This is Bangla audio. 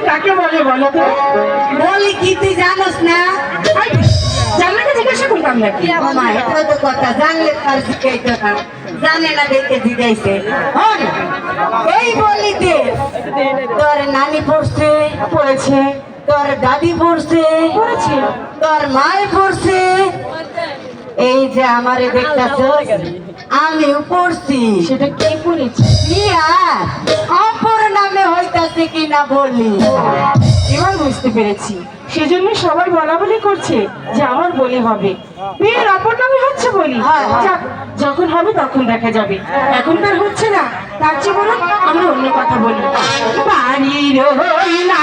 কাকে বলে বলো তো? বলি কি তুই জানোস না? আই, জানলাকে জিজ্ঞাসা করতাম নাকি? মামা এটা তো কথা। জানলে তার শিখাইতো না। জানে না দেখে জিগাইছে। হন এই বলিতে তোর নানি পড়ছে পড়েছে। তোর দাদি পড়ছে পড়েছে। তোর মায় পড়ছে। এই যে আমারে দেখতাছ আমিও পড়ছি। সেটা কে পড়েছে? কি আর? না বললি। এবার বুঝতে পেরেছি। সেজন্য সবাই বলা বলি করছে যে আমার বলি হবে। বিয়ের অপর নামে হচ্ছে বলি। হ্যাঁ, হ্যাঁ। যখন হবে তখন দেখা যাবে। এখন তার হচ্ছে না। তার চেয়ে বলো আমরা অন্য কথা বলি। বাড়ির না